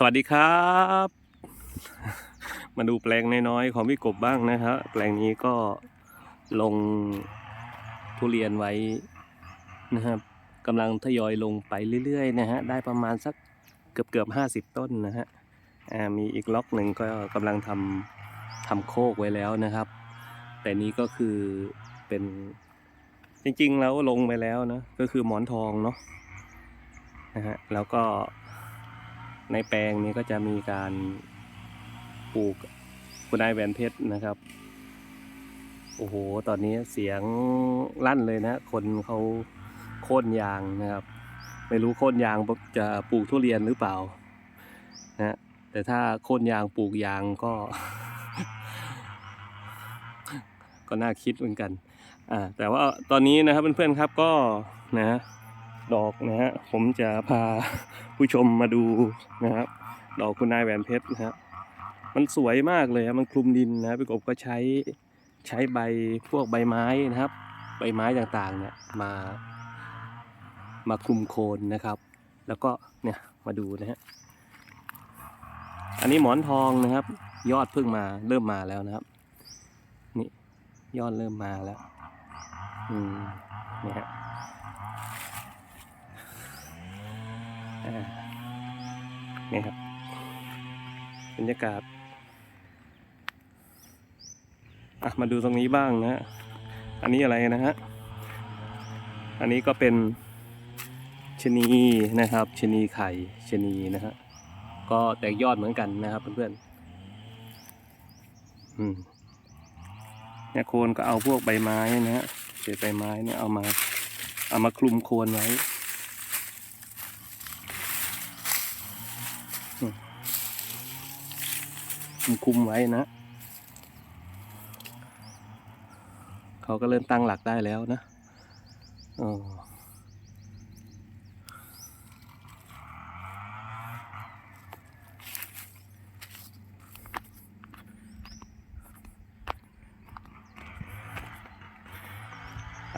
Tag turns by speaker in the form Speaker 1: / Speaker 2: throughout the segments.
Speaker 1: สวัสดีครับ มาดูแปลงน้อยๆของพี่กบบ้างนะครับแปลงนี้ก็ลงทุเรียนไว้นะครับกำลังทยอยลงไปเรื่อยๆนะฮะได้ประมาณสักเกือบเกือบห้าสิบต้นนะฮะอ่ามีอีกล็อกหนึ่งก็กำลังทำทำโคกไว้แล้วนะครับ แต่นี้ก็คือเป็นจริงๆแล้วลงไปแล้วนะก็คือหมอนทองเนาะนะฮะแล้วก็ ในแปลงนี้ก็จะมีการปลูกคุณนายแหวนเพชรนะครับ โอ้โห ตอนนี้เสียงลั่นเลยนะ คนเขาโค่นยางนะครับ ไม่รู้โค่นยางจะปลูกทุเรียนหรือเปล่านะแต่ถ้าโค่นยางปลูกยางก็ ก็น่าคิดเหมือนกัน อ่า แต่ว่าตอนนี้นะครับเพื่อนๆครับก็นะ ดอกนะฮะผมจะพา ผู้ชมมาดูนะครับ ดอกคุณนายแหวนเพชรนะฮะมันสวยมากเลยครับมันคลุมดินนะพี่กบก็ใช้ใช้ใบพวกใบไม้นะครับ ใบไม้ต่างๆเนี่ยมา มาคลุมโคนนะครับ แล้วก็เนี่ยมาดูนะฮะอันนี้หมอนทองนะครับ ยอดเพิ่งมาเริ่มมาแล้วนะครับ นี่ยอดเริ่มมาแล้ว อืมเนี่ยฮะ นี่ครับบรรยากาศมาดูตรงนี้บ้างนะฮะอันนี้อะไรนะฮะ อันนี้ก็เป็นชะนีนะครับชะนีไข่ชะนีนะฮะ ก็แตกยอดเหมือนกันนะครับเพื่อนๆอืมเนี่ยโคนก็เอาพวกใบไม้นะฮะเศษใบไม้เนี่ยเอามา เอามาคลุมโคนไว้ คุมคุมไว้นะ เขาก็เริ่มตั้งหลักได้แล้วนะออ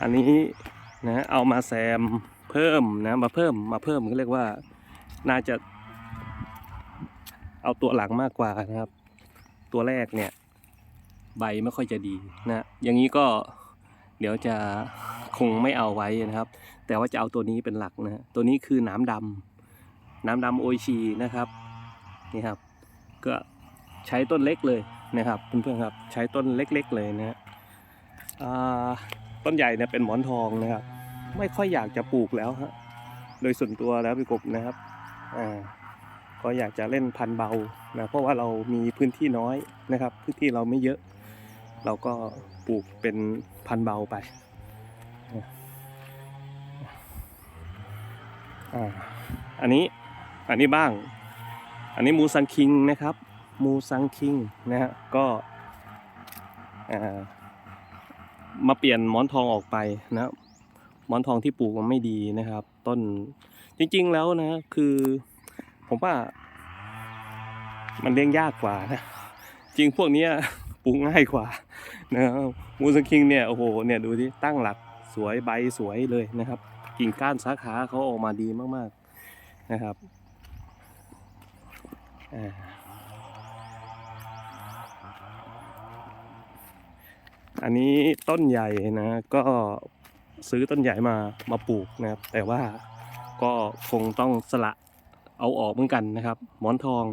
Speaker 1: อันนี้นะเอามาแซมเพิ่มนะมาเพิ่มมาเพิ่มก็เรียกว่าน่าจะเอาตัวหลังมากกว่านะครับ ตัวแรกเนี่ย ใบไม่ค่อยจะดีนะอย่างนี้ก็เดี๋ยวจะคงไม่เอาไว้นะครับ แต่ว่าจะเอาตัวนี้เป็นหลักนะตัวนี้คือหน้ำดำหน้ำดำโอชีนะครับนี่ครับ ก็ใช้ต้นเล็กเลยนะครับเพื่อนๆครับใช้ต้นเล็ก ๆ เลยนะฮะต้นใหญ่เนี่ยเป็นหมอนทองนะครับ ไม่ค่อยอยากจะปลูกแล้วฮะโดยส่วนตัวแล้วพี่กบนะครับอ่าก็อยากจะเล่นพันเบา นะเพราะว่าเรามีพื้นที่น้อยนะครับ พื้นที่เราไม่เยอะ เราก็ปลูกเป็นพันเบาไปอันนี้อันนี้บ้าง อันนี้มูซังคิงนะครับ มูซังคิงนะฮะก็มาเปลี่ยนหมอนทองออกไปนะหมอนทองที่ปลูกมันไม่ดีนะครับ ต้นจริงๆแล้วนะคือผมว่า มันเลี้ยงยากกว่านะ จริงพวกนี้ปลูกง่ายกว่านะครับมูสคิงเนี่ยโอ้โหเนี่ยดูที่ตั้งหลักสวยใบสวยเลยนะครับ กิ่งก้านสาขาเขาออกมาดีมากๆนะครับอันนี้ต้นใหญ่นะก็ซื้อต้นใหญ่มามาปลูกนะครับ แต่ว่าก็คงต้องสละเอาออกเหมือนกันนะครับ หมอนทอง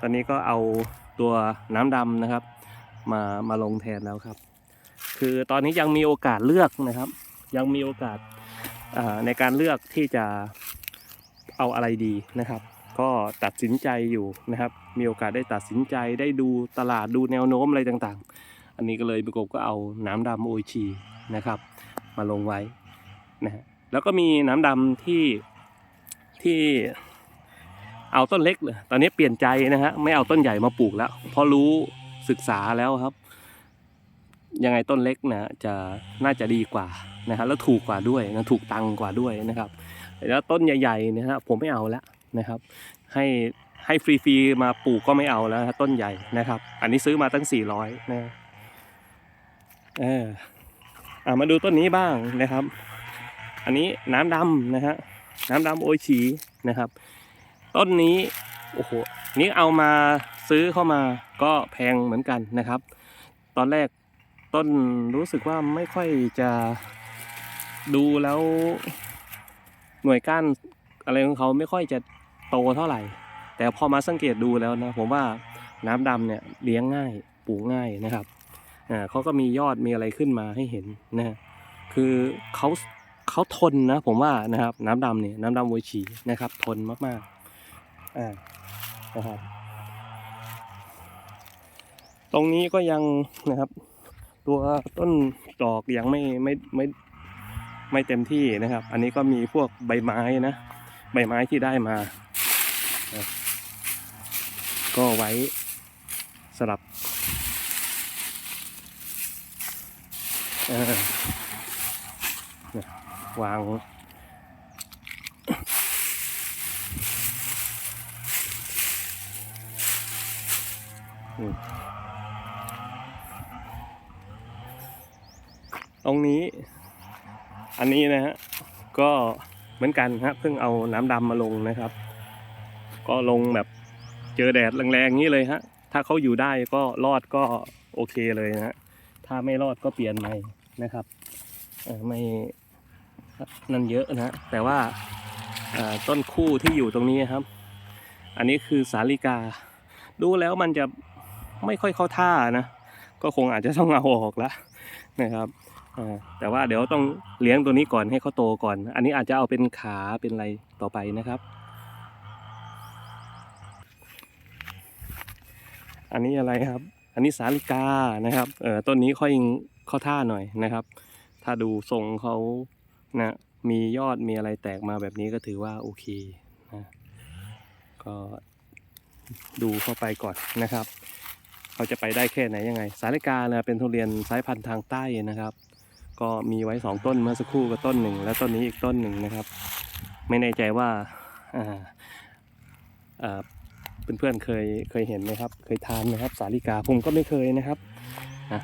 Speaker 1: ตอนนี้ก็เอาตัวน้ำดำนะครับ มามาลงแทนแล้วครับ คือตอนนี้ยังมีโอกาสเลือกนะครับ ยังมีโอกาสในการเลือกที่จะเอาอะไรดีนะครับ ก็ตัดสินใจอยู่นะครับ มีโอกาสได้ตัดสินใจได้ดูตลาดดูแนวโน้มอะไรต่างๆ อันนี้ก็เลยพี่กบก็เอาน้ำดำโอชีนะครับ มาลงไว้นะฮะแล้วก็มีน้ำดำที่ที่ เอาต้นเล็กเลยตอนนี้เปลี่ยนใจนะฮะไม่เอาต้นใหญ่มาปลูกแล้วเพราะรู้ศึกษาแล้วครับ ยังไงต้นเล็กนะจะน่าจะดีกว่านะฮะแล้วถูกกว่าด้วยนะถูกตังกว่าด้วยนะครับ แล้วต้นใหญ่ๆเนะฮะผมไม่เอาแล้วนะครับ ให้ให้ฟรีๆมาปลูกก็ไม่เอาแล้วต้นใหญ่นะครับ อันนี้ซื้อมาตั้ง 400นะเอออ่ามาดูต้นนี้บ้างนะครับ อันนี้น้ำดำนะฮะน้ำดำโอชีนะครับ ต้นนี้โอ้โหนี่เอามาซื้อเข้ามาก็แพงเหมือนกันนะครับ ตอนแรกต้นรู้สึกว่าไม่ค่อยจะดูแล้วหน่วยก้านอะไรของเขาไม่ค่อยจะโตเท่าไหร่ แต่พอมาสังเกตดูแล้วนะผมว่าน้ำดำเนี่ยเลี้ยงง่ายปลูกง่ายนะครับอ่าเขาก็มียอดมีอะไรขึ้นมาให้เห็นนะคือเขาเขาทนนะผมว่านะครับน้ำดำเนี่ยน้ำดำโวยฉีนะครับทนมากๆ อ่านะครับ ตรงนี้ก็ยังนะครับ ตัวต้นดอกยังไม่ไม่ไม่ไม่เต็มที่นะครับ อันนี้ก็มีพวกใบไม้นะ ใบไม้ที่ได้มา ก็ไว้สลับวาง ตรงนี้ อันนี้นะฮะ ก็เหมือนกันฮะเพิ่งเอาน้ำดำมาลงนะครับ ก็ลงแบบเจอแดดแรงๆนี้เลยฮะ ถ้าเขาอยู่ได้ก็รอดก็โอเคเลยนะฮะ ถ้าไม่รอดก็เปลี่ยนใหม่นะครับไม่นั่นเยอะนะฮะ แต่ว่าต้นคู่ที่อยู่ตรงนี้ครับ อันนี้คือสาลิกา ดูแล้วมันจะ ไม่ค่อยเข้าท่านะ ก็คงอาจจะต้องเอาออกแล้วนะครับแต่ว่าเดี๋ยวต้องเลี้ยงตัวนี้ก่อนให้เขาโตก่อน อันนี้อาจจะเอาเป็นขาเป็นอะไรต่อไปนะครับ อันนี้อะไรครับ อันนี้สาลิกานะครับเออต้นนี้ค่อยเข้าท่าหน่อยนะครับ ถ้าดูทรงเขานะมียอดมีอะไรแตกมาแบบนี้ก็ถือว่าโอเคนะก็ดูเข้าไปก่อนนะครับ เขาจะไปได้แค่ไหนยังไง สาลิกาเนี่ยเป็นทุเรียนสายพันธุ์ทางใต้นะครับ ก็มีไว้สองต้นเมื่อสักครู่ก็ต้นหนึ่งและต้นนี้อีกต้นหนึ่งนะครับ ไม่แน่ใจว่าเพื่อนๆเคยเคยเห็นไหมครับ เคยทานไหมครับ สาลิกาผมก็ไม่เคยนะครับนะ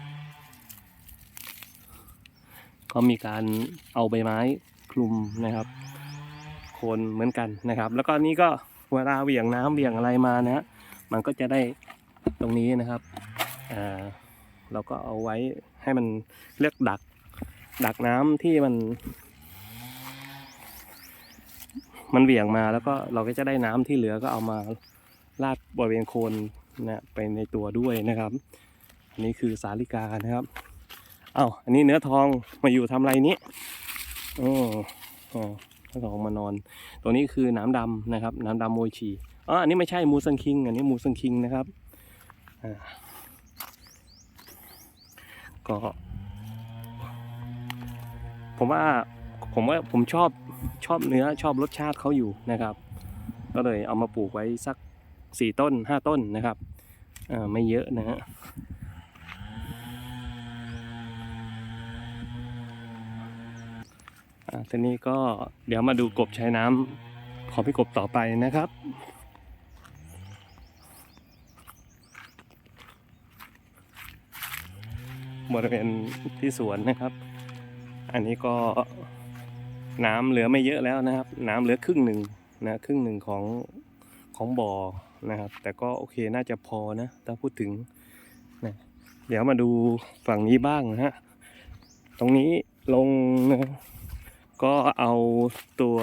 Speaker 1: ก็มีการเอาใบไม้คลุมนะครับ โคนเหมือนกันนะครับ แล้วก็นี้ก็เวลาเหวี่ยงน้ำเหวี่ยงอะไรมานะฮะมันก็จะได้ ตรงนี้นะครับเราก็เอาไว้ให้มันเรียกดัก ดักน้ำที่มัน มันเหวี่ยงมาแล้วก็เราก็จะได้น้ำที่เหลือก็เอามาลาดบริเวณโคนนะไปในตัวด้วยนะครับอันนี้คือสาลิกานะครับเอ้าอันนี้เนื้อทองมาอยู่ทำอะไรนี้อ๋ออ๋อสอทองมานอน ตัวนี้คือน้ำดำนะครับ น้ำดำโมชีอ๋ออันนี้ไม่ใช่มูซังคิง อันนี้มูซังคิงนะครับ ก็ ผมว่าผมว่าผมชอบชอบเนื้อชอบรสชาติเขาอยู่นะครับ ก็เลยเอามาปลูกไว้สักสี่ต้นห้าต้นนะครับไม่เยอะนะฮะอ่าทีนี้ก็เดี๋ยวมาดูกบชายน้ำของพี่กบต่อไปนะครับ บริเวณที่สวนนะครับ อันนี้ก็น้ำเหลือไม่เยอะแล้วนะครับ น้ำเหลือครึ่งหนึ่งนะครึ่งหนึ่งของของบ่อนะครับ แต่ก็โอเคน่าจะพอนะถ้าพูดถึงนะเดี๋ยวมาดูฝั่งนี้บ้างนะฮะตรงนี้ลงนะก็เอาตัว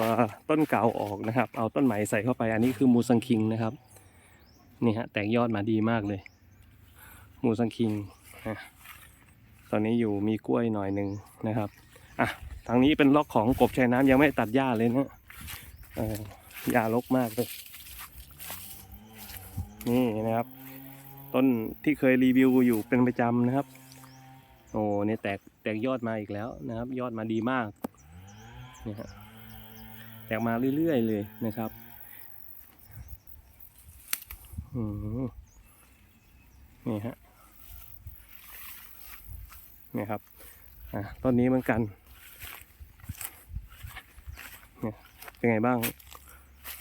Speaker 1: ต้นเก่าออกนะครับ เอาต้นใหม่ใส่เข้าไป อันนี้คือมูซังคิงนะครับนี่ฮะแตกยอดมาดีมากเลย มูซังคิงนะ ตอนนี้อยู่มีกล้วยหน่อยหนึ่งนะครับอะทางนี้เป็นล็อกของกบชายน้ำยังไม่ตัดหญ้าเลยนะหญ้ารกมากเลยนี่นะครับ ต้นที่เคยรีวิวอยู่เป็นประจำนะครับ โอ้เนี่ยแตกแตกยอดมาอีกแล้วนะครับ ยอดมาดีมากนี่ฮะแตกมาเรื่อยๆเลยนะครับอืมนี่ฮะ เนี่ยครับอะต้นนี้เหมือนกันเนี่ยเป็นไงบ้าง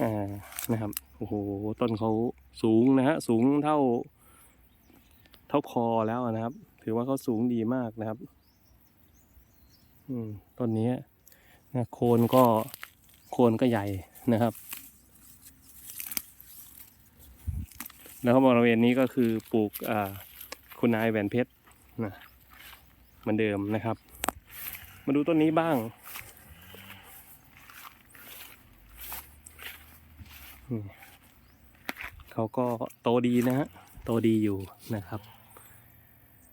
Speaker 1: อ่านะครับโอ้โหต้นเขาสูงนะฮะสูงเท่า เท่าคอแล้วนะครับ ถือว่าเขาสูงดีมากนะครับ อืมต้นนี้นะโคนก็โคนก็ใหญ่นะครับแล้วบริเวณนี้ก็คือปลูกคุณนายแหวนเพชรนะ เหมือนเดิมนะครับ มาดูต้นนี้บ้างเขาก็โตดีนะฮะโตดีอยู่นะครับ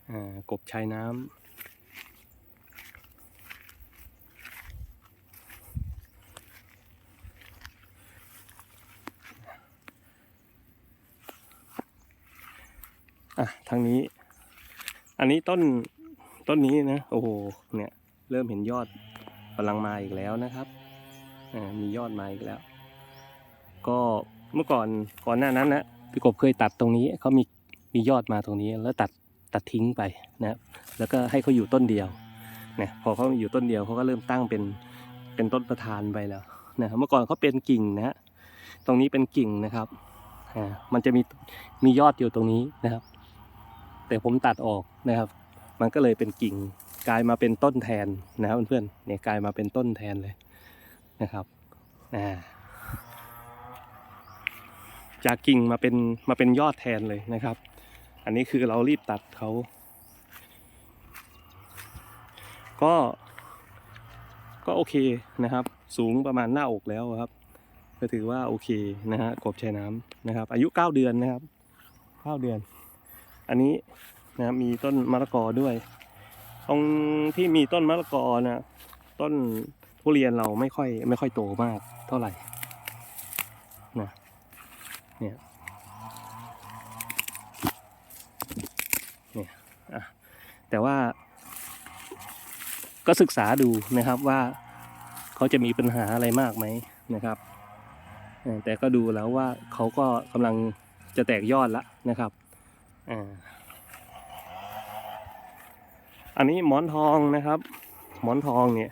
Speaker 1: อ่ากบชายน้ำอะทางนี้ อันนี้ต้น ต้นนี้นะโอ้โหเนี่ยเริ่มเห็นยอดกำลังมาอีกแล้วนะครับมียอดมาอีกแล้ว ก็เมื่อก่อนก่อนหน้านั้นนะพี่กบเคยตัดตรงนี้เขามีมียอดมาตรงนี้แล้วตัดตัดทิ้งไปนะครับแล้วก็ให้เขาอยู่ต้นเดียวเนี่ยพอเขาอยู่ต้นเดียวเขาก็เริ่มตั้งเป็นเป็นต้นประธานไปแล้วนะครับเมื่อก่อนเขาเป็นกิ่งนะฮะตรงนี้เป็นกิ่งนะครับอ่ามันจะมีมียอดอยู่ตรงนี้นะครับ แต่ผมตัดออกนะครับ มันก็เลยเป็นกิ่งกลายมาเป็นต้นแทนนะครับเพื่อนๆเนี่ยกลายมาเป็นต้นแทนเลยนะครับอ่าจากกิ่งมาเป็นมาเป็นยอดแทนเลยนะครับ อันนี้คือเรารีบตัดเขา ก็ก็โอเคนะครับ สูงประมาณหน้าอกแล้วครับ ก็ถือว่าโอเคนะฮะกบชายน้ำนะครับ อายุ 9 เดือนนะครับ 9 เดือน อันนี้ นะครับมีต้นมะละกอด้วย ตรงที่มีต้นมะละกอนะต้นทุเรียนเราไม่ค่อย ไม่ค่อยโตมากเท่าไหร่นะเนี่ยเนี่ยอะแต่ว่า ก็ศึกษาดูนะครับว่าเขาจะมีปัญหาอะไรมากไหมนะครับแต่ก็ดูแล้วว่าเขาก็กำลังจะแตกยอดล้วนะครับอ่า อันนี้หมอนทองนะครับ หมอนทองเนี่ย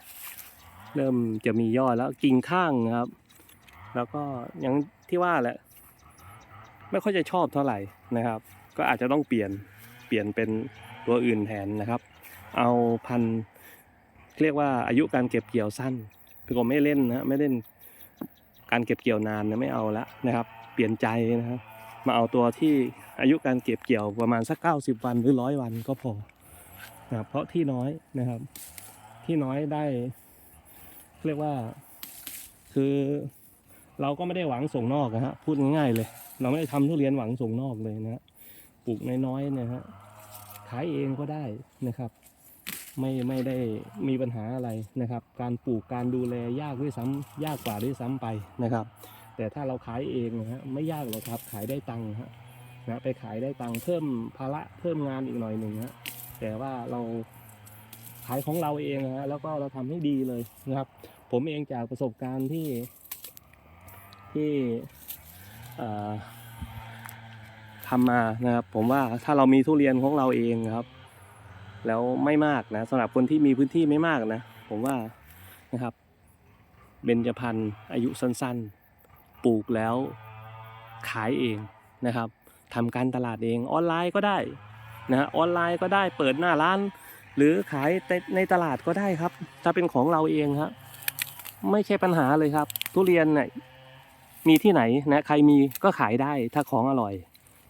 Speaker 1: เริ่มจะมียอดแล้วกิ่งข้างนะครับ แล้วก็ยังที่ว่าแหละ ไม่ค่อยจะชอบเท่าไหร่นะครับ ก็อาจจะต้องเปลี่ยนเปลี่ยนเป็นตัวอื่นแทนนะครับ เอาพันเรียกว่าอายุการเก็บเกี่ยวสั้นพี่ก็ไม่เล่นนะไม่เล่นการเก็บเกี่ยวนานนะไม่เอาละนะครับ เปลี่ยนใจนะครับ มาเอาตัวที่อายุการเก็บเกี่ยวประมาณสักเก้าสิบวันหรือร้อยวันก็พอ นะเพราะที่น้อยนะครับ ที่น้อยได้ เรียกว่าคือเราก็ไม่ได้หวังส่งนอกนะฮะพูดง่ายๆเลย เราไม่ได้ทำทุเรียนหวังส่งนอกเลยนะฮะปลูกน้อยๆนะฮะขายเองก็ได้นะครับ ไม่ไม่ได้มีปัญหาอะไรนะครับ การปลูกการดูแลยากด้วยซ้ำยากกว่าด้วยซ้ำไปนะครับ แต่ถ้าเราขายเองนะฮะไม่ยากหรอกครับขายได้ตังค์ฮะนะไปขายได้ตังค์เพิ่มภาระเพิ่มงานอีกหน่อยหนึ่งฮะ แต่ว่าเราขายของเราเองนะฮะแล้วก็เราทำให้ดีเลยนะครับ ผมเองจากประสบการณ์ที่ที่ทำมานะครับ ผมว่าถ้าเรามีทุเรียนของเราเองครับ แล้วไม่มากนะสำหรับคนที่มีพื้นที่ไม่มากนะผมว่านะครับเบญจพรรณอายุสั้นๆ ปลูกแล้วขายเองนะครับทำการตลาดเองออนไลน์ก็ได้ นะฮะออนไลน์ก็ได้เปิดหน้าร้าน หรือขายในตลาดก็ได้ครับ ถ้าเป็นของเราเองครับไม่ใช่ปัญหาเลยครับ ทุเรียนเนี่ยมีที่ไหนนะใครมีก็ขายได้ถ้าของอร่อย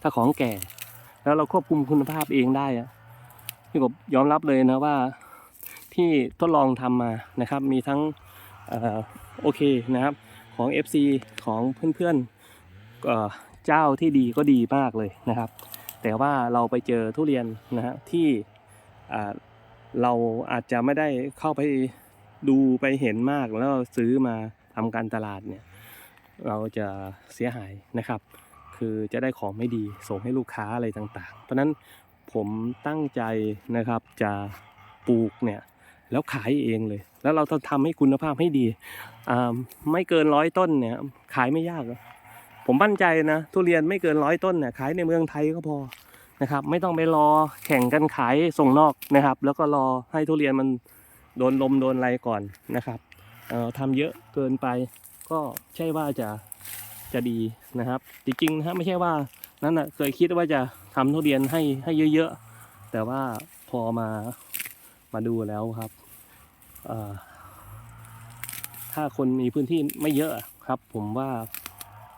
Speaker 1: ถ้าของแก่ แล้วเราควบคุมคุณภาพเองได้อะพี่กบยอมรับเลยนะว่าที่ทดลองทำมานะครับ มีทั้งออโอเคนะครับ ของ FC ของเพื่อนๆเเจ้าที่ดีก็ดีมากเลยนะครับ แต่ว่าเราไปเจอทุเรียนนะฮะที่เราอาจจะไม่ได้เข้าไปดูไปเห็นมากแล้วซื้อมาทำการตลาดเนี่ยเราจะเสียหายนะครับ คือจะได้ของไม่ดีส่งให้ลูกค้าอะไรต่างๆ เพราะนั้นผมตั้งใจนะครับจะปลูกเนี่ยแล้วขายเองเลย แล้วเราต้องทำให้คุณภาพให้ดีอ่าไม่เกินร้อยต้นเนี่ยขายไม่ยากหรอก ผมมั่นใจนะทุเรียนไม่เกินร้อยต้นเนี่ยขายในเมืองไทยก็พอนะครับ ไม่ต้องไปรอแข่งกันขายส่งนอกนะครับ แล้วก็รอให้ทุเรียนมันโดนลมโดนอะไรก่อนนะครับเอ่อทำเยอะเกินไปก็ใช่ว่าจะจะดีนะครับ จริงๆนะฮะไม่ใช่ว่านั่นนะเคยคิดว่าจะทำทุเรียนให้ให้เยอะๆ แต่ว่าพอมามาดูแล้วครับถ้าคนมีพื้นที่ไม่เยอะครับ ผมว่า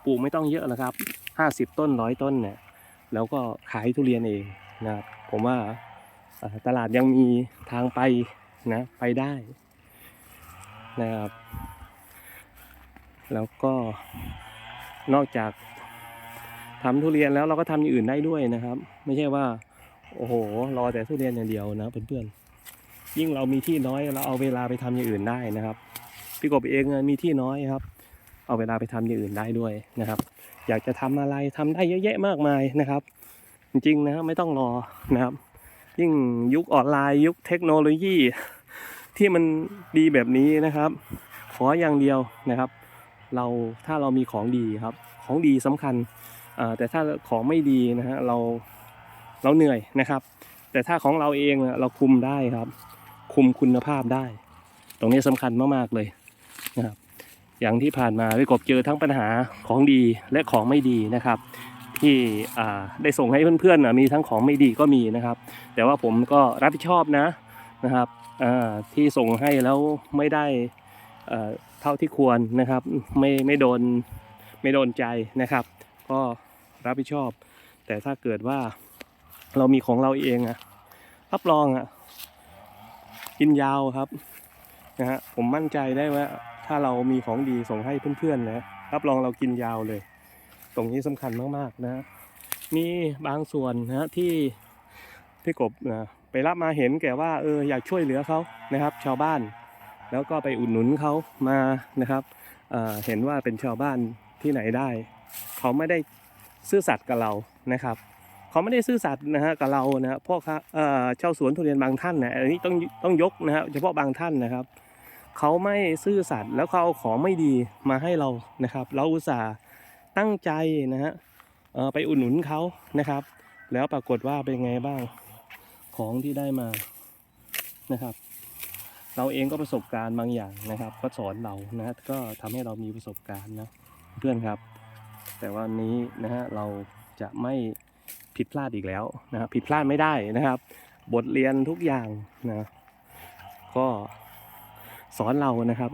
Speaker 1: ปลูกไม่ต้องเยอะนะครับห้าสิบต้นร้อยต้นเนี่ยแล้วก็ขายทุเรียนเองนะครับผมว่าตลาดยังมีทางไปนะไปได้นะครับ แล้วก็นอกจากทำทุเรียนแล้วเราก็ทำอย่างอื่นได้ด้วยนะครับ ไม่ใช่ว่า โอ้โห รอแต่ทุเรียนอย่างเดียวนะเพื่อนๆยิ่งเรามีที่น้อยเราเอาเวลาไปทำอย่างอื่นได้นะครับ พี่กบเองมีที่น้อยครับ เอาเวลาไปทำอย่างอื่นได้ด้วยนะครับ อยากจะทำอะไรทำได้เยอะแยะมากมายนะครับ จริงๆนะไม่ต้องรอนะครับ ยิ่งยุคออนไลน์ยุคเทคโนโลยีที่มันดีแบบนี้นะครับ ขออย่างเดียวนะครับ เราถ้าเรามีของดีครับ ของดีสำคัญแต่ถ้าของไม่ดีนะฮะเราเราเหนื่อยนะครับ แต่ถ้าของเราเองเราคุมได้ครับ คุมคุณภาพได้ ตรงนี้สำคัญมากๆเลยนะครับ อย่างที่ผ่านมาพี่กบเจอทั้งปัญหาของดีและของไม่ดีนะครับ ที่ได้ส่งให้เพื่อนๆนะมีทั้งของไม่ดีก็มีนะครับ แต่ว่าผมก็รับผิดชอบนะนะครับที่ส่งให้แล้วไม่ได้เอ่อเท่าที่ควรนะครับไม่ไม่โดนไม่โดนใจนะครับ ก็รับผิดชอบ แต่ถ้าเกิดว่าเรามีของเราเองอะรับรองอะกินยาวครับนะฮะผมมั่นใจได้ว่า ถ้าเรามีของดีส่งให้เพื่อนๆนะรับรองเรากินยาวเลย ตรงนี้สำคัญมากๆนะ มีบางส่วนนะที่พี่กบนะไปรับมาเห็นแก่ว่าเอออยากช่วยเหลือเขานะครับ ชาวบ้าน แล้วก็ไปอุดหนุนเขามานะครับเเห็นว่าเป็นชาวบ้านที่ไหนได้ เขาไม่ได้ซื่อสัตย์กับเรานะครับ เขาไม่ได้ซื่อสัตย์นะฮะกับเรานะพ่อค้าเอ่อเช่าสวนทุเรียนบางท่านนะอันนี้ต้องต้องยกนะฮะเฉพาะบางท่านนะครับ เขาไม่ซื่อสัตย์แล้วเขาเอาของไม่ดีมาให้เรานะครับ เราอุตส่าห์ตั้งใจนะฮะไปอุดหนุนเขานะครับ แล้วปรากฏว่าเป็นไงบ้างของที่ได้มานะครับ เราเองก็ประสบการณ์บางอย่างนะครับ ก็สอนเรานะก็ทำให้เรามีประสบการณ์นะเพื่อนครับ แต่วันนี้นะฮะเราจะไม่ผิดพลาดอีกแล้วนะครับผิดพลาดไม่ได้นะครับ บทเรียนทุกอย่างนะก็ สอนเรานะครับ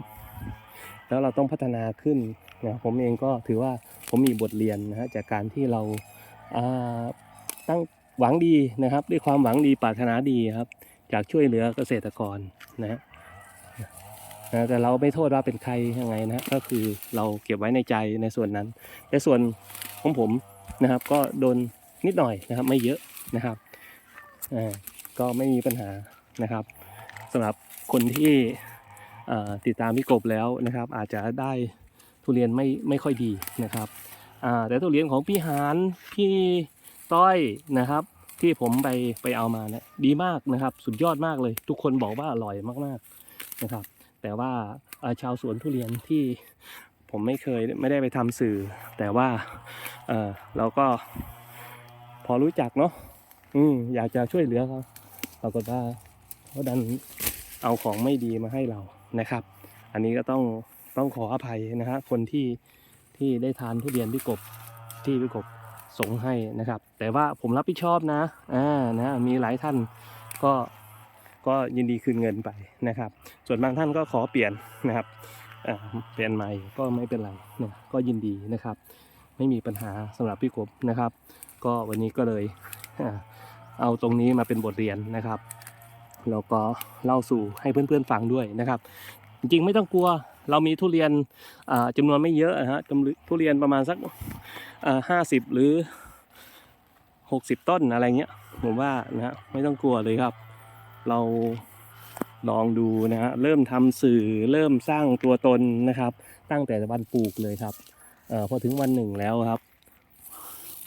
Speaker 1: แล้วเราต้องพัฒนาขึ้นนะผมเองก็ถือว่าผมมีบทเรียนนะฮะจากการที่เราตั้งหวังดีนะครับ ด้วยความหวังดีปรารถนาดีครับ จากช่วยเหลือเกษตรกรนะฮะนะแต่เราไม่โทษว่าเป็นใครยังไงนะก็คือเราเก็บไว้ในใจในส่วนนั้น แต่ส่วนของผมนะครับ ก็โดนนิดหน่อยนะครับ ไม่เยอะนะครับอ่าก็ไม่มีปัญหานะครับสำหรับคนที่ ติดตามพี่กบแล้วนะครับ อาจจะได้ทุเรียนไม่ไม่ค่อยดีนะครับแต่ทุเรียนของพี่หานพี่ต้อยนะครับ ที่ผมไปไปเอามาเนี่ยดีมากนะครับ สุดยอดมากเลย ทุกคนบอกว่าอร่อยมากๆนะครับ แต่ว่าชาวสวนทุเรียนที่ผมไม่เคยไม่ได้ไปทำสื่อ แต่ว่าเออเราก็พอรู้จักเนาะอืมอยากจะช่วยเหลือเขาปรากฏว่าเขาดันเอาของไม่ดีมาให้เรา นะครับ อันนี้ก็ต้องต้องขออภัยนะฮะคนที่ที่ได้ทานทุเรียนพี่กบที่พี่กบส่งให้นะครับ แต่ว่าผมรับผิดชอบนะอ่านะมีหลายท่านก็ก็ยินดีคืนเงินไปนะครับ ส่วนบางท่านก็ขอเปลี่ยนนะครับเปลี่ยนใหม่ก็ไม่เป็นไรนะก็ยินดีนะครับ ไม่มีปัญหาสำหรับพี่กบนะครับ ก็วันนี้ก็เลยเอาตรงนี้มาเป็นบทเรียนนะครับ แล้วก็เล่าสู่ให้เพื่อนๆฟังด้วยนะครับ จริงๆไม่ต้องกลัวเรามีทุเรียนอ่าจำนวนไม่เยอะนะฮะทุเรียนประมาณสักห้าสิบหรือหกสิบต้นอะไรเงี้ยผมว่านะฮะไม่ต้องกลัวเลยครับ เราลองดูนะฮะเริ่มทำสื่อเริ่มสร้างตัวตนนะครับ ตั้งแต่วันปลูกเลยครับอพอถึงวันหนึ่งแล้วครับ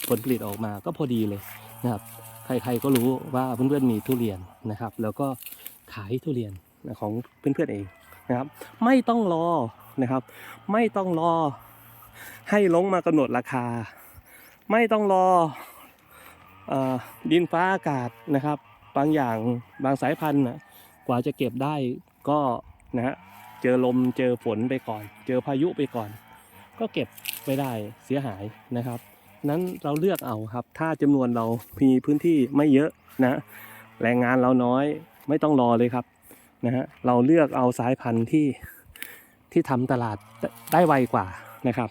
Speaker 1: ผลผลิตออกมาก็พอดีเลยนะครับ ใครๆก็รู้ว่าเพื่อนๆมีทุเรียนนะครับ แล้วก็ขายทุเรียนของเพื่อนๆเองนะครับ ไม่ต้องรอนะครับ ไม่ต้องรอให้ลงมากำหนดราคา ไม่ต้องรอออดินฟ้าอากาศนะครับ บางอย่างบางสายพันธุ์นะกว่าจะเก็บได้ก็นะฮะเจอลมเจอฝนไปก่อน เจอพายุไปก่อน ก็เก็บไม่ได้เสียหายนะครับ นั้นเราเลือกเอาครับ ถ้าจำนวนเรามีพื้นที่ไม่เยอะนะแรงงานเราน้อยไม่ต้องรอเลยครับนะฮะเราเลือกเอาสายพันธุ์ที่ที่ทำตลาดได้ไวกว่านะครับ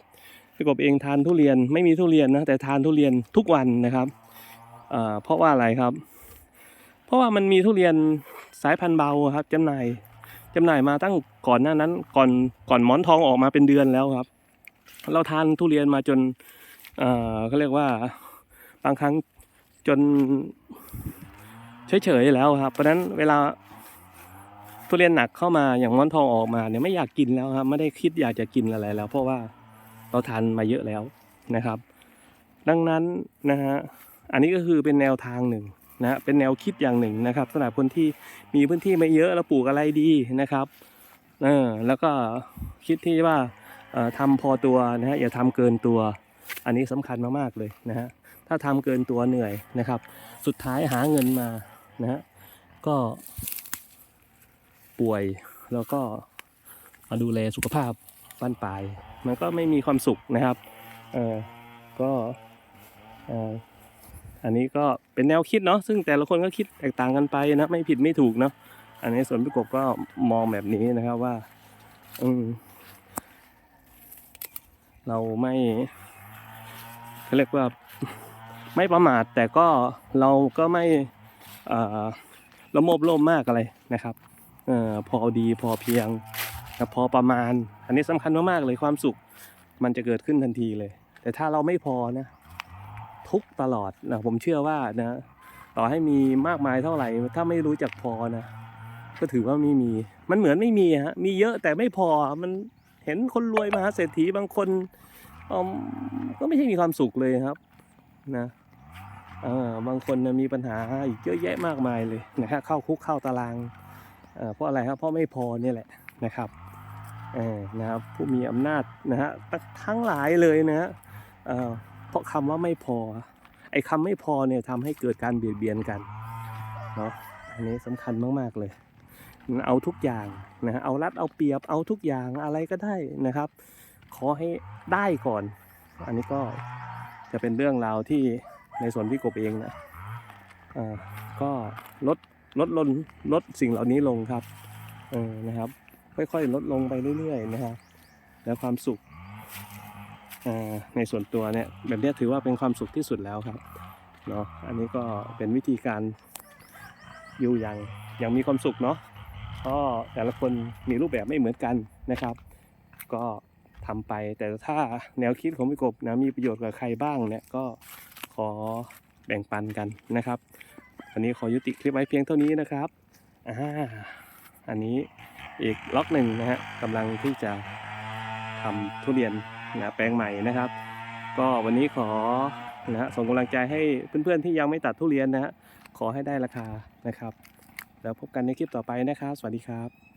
Speaker 1: พี่กบเองทานทุเรียนไม่มีทุเรียนนะแต่ทานทุเรียนทุกวันนะครับเอ่อเพราะว่าอะไรครับ เพราะว่ามันมีทุเรียนสายพันธุ์เบาครับจำหน่ายจำหน่ายมาตั้งก่อนหน้านั้นก่อนก่อนหมอนทองออกมาเป็นเดือนแล้วครับ เราทานทุเรียนมาจน เอ่อเขาเรียกว่าบางครั้งจนเฉยๆแล้วครับ เพราะนั้นเวลาทุเรียนหนักเข้ามาอย่างม้อนทองออกมาเนี่ยไม่อยากกินแล้วครับ ไม่ได้คิดอยากจะกินอะไรแล้ว เพราะว่าเราทานมาเยอะแล้วนะครับ ดังนั้นนะฮะอันนี้ก็คือเป็นแนวทางหนึ่งนะเป็นแนวคิดอย่างหนึ่งนะครับสำหรับคนที่มีพื้นที่ไม่เยอะแล้วปลูกอะไรดีนะครับเออแล้วก็คิดที่ว่าเอ่อทำพอตัวนะฮะอย่าทำเกินตัว อันนี้สำคัญมากๆเลยนะฮะถ้าทำเกินตัวเหนื่อยนะครับ สุดท้ายหาเงินมานะฮะก็ป่วยแล้วก็มาดูแลสุขภาพบ้านปลาย มันก็ไม่มีความสุขนะครับเออก็เอออันนี้ก็เป็นแนวคิดเนาะซึ่งแต่ละคนก็คิดแตกต่างกันไปนะไม่ผิดไม่ถูกเนาะอันนี้ส่วนพี่กบก็มองแบบนี้นะครับว่า อืมเราไม่ เขาเรียกว่าไม่ประมาทแต่ก็เราก็ไม่เออละโมบโลภมากอะไรนะครับเออพอดีพอเพียงพอประมาณ อันนี้สำคัญมากๆเลยความสุขมันจะเกิดขึ้นทันทีเลย แต่ถ้าเราไม่พอนะ ทุกตลอดนะผมเชื่อว่านะต่อให้มีมากมายเท่าไหร่ ถ้าไม่รู้จักพอนะ ก็ถือว่าไม่มี มันเหมือนไม่มีฮะมีเยอะแต่ไม่พอมันเห็นคนรวยมหาเศรษฐีบางคน ก็ไม่ใช่มีความสุขเลยครับนะบางคนนะมีปัญหาอีกเยอะแยะมากมายเลยนะครับเข้าคุกเข้าตารางเพราะอะไรครับเพราะไม่พอเนี่ยแหละนะครับนะครับผู้มีอำนาจนะฮะทั้งหลายเลยนะฮะเเพราะคำว่าไม่พอ ไอ้คำไม่พอเนี่ยทำให้เกิดการเบียดเบียนกันเนาะอันนี้สำคัญมากๆเลยเอาทุกอย่างนะฮะเอารัดเอาเปรียบเอาทุกอย่างอะไรก็ได้นะครับ ขอให้ได้ก่อน อันนี้ก็จะเป็นเรื่องราวที่ในส่วนพี่กบเองนะอ่อก็ลดลดลนลดสิ่งเหล่านี้ลงครับเออนะครับ ค่อยๆ ลดลงไปเรื่อยๆนะครับแล้วความสุขอ่อในส่วนตัวเนี่ยแบบนี้ถือว่าเป็นความสุขที่สุดแล้วครับเนาะอันนี้ก็เป็นวิธีการอยู่อย่างอย่างมีความสุขเนาะก็แต่ละคนมีรูปแบบไม่เหมือนกันนะครับ ก็ ทำไป แต่ถ้าแนวคิดของพี่กบนะมีประโยชน์กับใครบ้างเนี่ยก็ขอแบ่งปันกันนะครับวันนี้ขอยุติคลิปไว้เพียงเท่านี้นะครับอ่าอันนี้อีกล็อกหนึ่งนะฮะกำลังที่จะทำทุเรียนนะแปลงใหม่นะครับ ก็วันนี้ขอนะฮะส่งกำลังใจให้เพื่อนๆที่ยังไม่ตัดทุเรียนนะฮะขอให้ได้ราคานะครับ แล้วพบกันในคลิปต่อไปนะครับ สวัสดีครับ